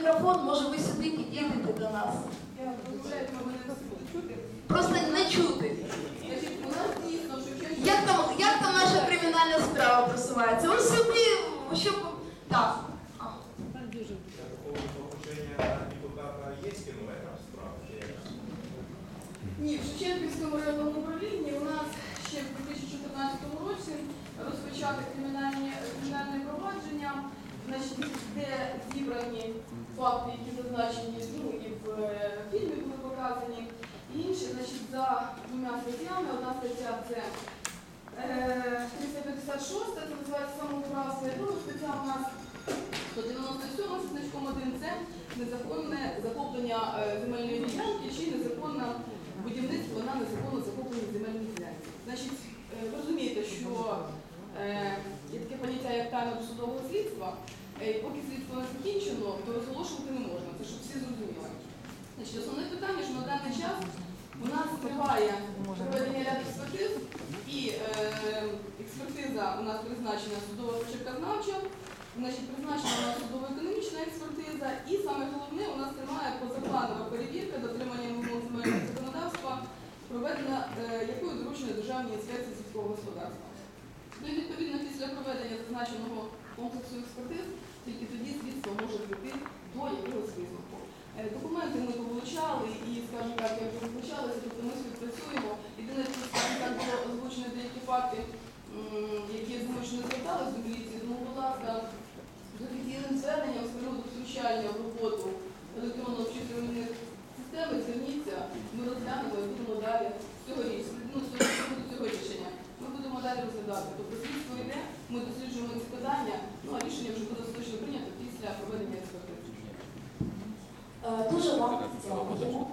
мікрофон, може ви сюди підійдете до нас. Просто не чути. Як там, як там наша кримінальна справа просувається? Ось сюди, щоб. Так. Ні, в Шевченківському районному управлінні у нас ще в 2014 році розпочати кримінальні, кримінальне провадження, значить, зібрані факти, які зазначені ну, і в е, фільмі були показані, і інші, значить, за двома статтями. Одна стаття це е, 356, це називається самоуправство, і друга стаття у нас 197 зі значком 1 це незаконне захоплення е, земельної ділянки чи незаконне будівництво на незаконно захопленій земельній ділянці. Значить, е, ви розумієте, що е, є таке поняття як тайна досудового слідства. Е, і поки слідство не закінчено, то розголошувати не можна. Це щоб всі зрозуміли. Значить, основне питання, що на даний час у нас триває проведення ряду експертиз, і е, експертиза у нас призначена судова почерказнавча, значить, призначена у нас судово-економічна експертиза, і саме головне, у нас триває позапланова перевірка дотримання вимог земельного законодавства, проведена е, якою доручена Державній інспекції сільського господарства. Ну і відповідно після проведення зазначеного комплексу експертиз, тільки тоді слідство може прийти до якогось висновку. Е, Документи ми повилучали і, скажімо так, як вже вилучалися, тобто ми співпрацюємо. Єдине, що так, було озвучені деякі факти, які не звертались до міліції, тому, будь ласка, з офіційним зверненням з приводу втручання в роботу електронно обчислювальних системи, зверніться, ми розглянемо і будемо далі з цього рішення. Ну, цього рішення. Ми будемо далі розглядати. Тобто слідство йде, ми досліджуємо ці питання, Дуже вам дякуємо.